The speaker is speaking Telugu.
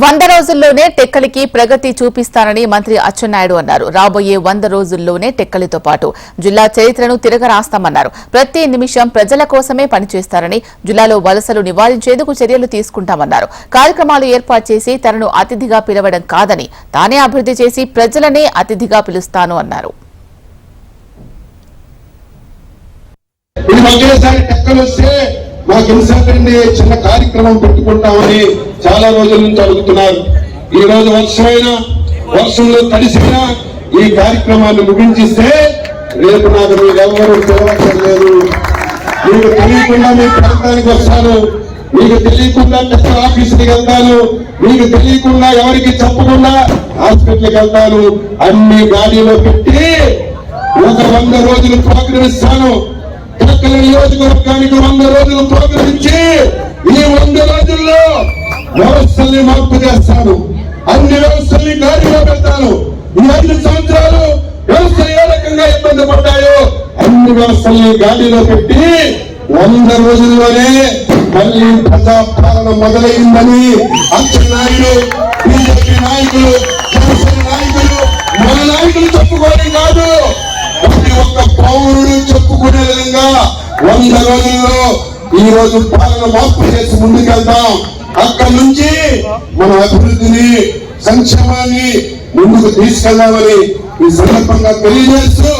వంద రోజుల్లోనే టెక్కలికి ప్రగతి చూపిస్తానని మంత్రి అచ్చెన్నాయుడు అన్నారు. రాబోయే వంద రోజుల్లోనే టెక్కలితో పాటు జిల్లా చరిత్రను తిరగరాస్తామన్నారు. ప్రతి నిమిషం ప్రజల కోసమే పనిచేస్తారని జిల్లాలో వలసలు నివారించేందుకు చర్యలు తీసుకుంటామన్నారు. కార్యక్రమాలు ఏర్పాటు చేసి తనను అతిథిగా పిలవడం కాదని తానే అభివృద్ధి చేసి ప్రజలనే అతిథిగా పిలుస్తాను అన్నారు. ఇది ఒకేసారి మాకు చిన్న కార్యక్రమం పెట్టుకుంటామని చాలా రోజుల నుంచి అడుగుతున్నారు. ఈ రోజు వర్షమైనా వర్షంలో తడిసినా ఈ కార్యక్రమాన్ని ముగించిస్తే రేపు నాకు మీరెవరూ పిలవక్కర్లేదు మీకు తెలియకుండా మీ ప్రాంతానికి వస్తాను. మీకు తెలియకుండా పెద్ద ఆఫీసుకి వెళ్తాను. మీకు తెలియకుండా ఎవరికి చెప్పకుండా హాస్పిటల్కి వెళ్తాను. అన్ని గాలిలో పెట్టి ఒక వంద రోజులు ప్రోగ్రమిస్తాను ఇస్తాను నియోజకవర్గానికి వంద రోజులు ప్రోగ్రమించి ఈ వంద రోజుల్లో వ్యవస్థల్ని మార్పు చేస్తాను. అన్ని వ్యవస్థల్ని గాలిలో పెడతాను. ఈ ఐదు సంవత్సరాలు వ్యవస్థలు ఏ రకంగా ఇబ్బంది పడ్డాయో అన్ని వ్యవస్థల్ని గాలిలో పెట్టి వంద రోజుల్లోనే మళ్ళీ ప్రజాపాలన మొదలైందని అచ్చెన్నాయుడు బీజేపీ నాయకులు జనసేన నాయకులు మన నాయకులు చెప్పుకోవడం కాదు. ప్రతి ఒక్క పౌరుడు చెప్పుకునే విధంగా వంద రోజుల్లో ఈ రోజు పాలన మార్పు చేసి ముందుకెళ్తాం అక్కడి నుంచి మన అభివృద్ధిని సంక్షేమాన్ని ముందుకు తీసుకెళ్దామని ఈ సందర్భంగా తెలియజేస్తూ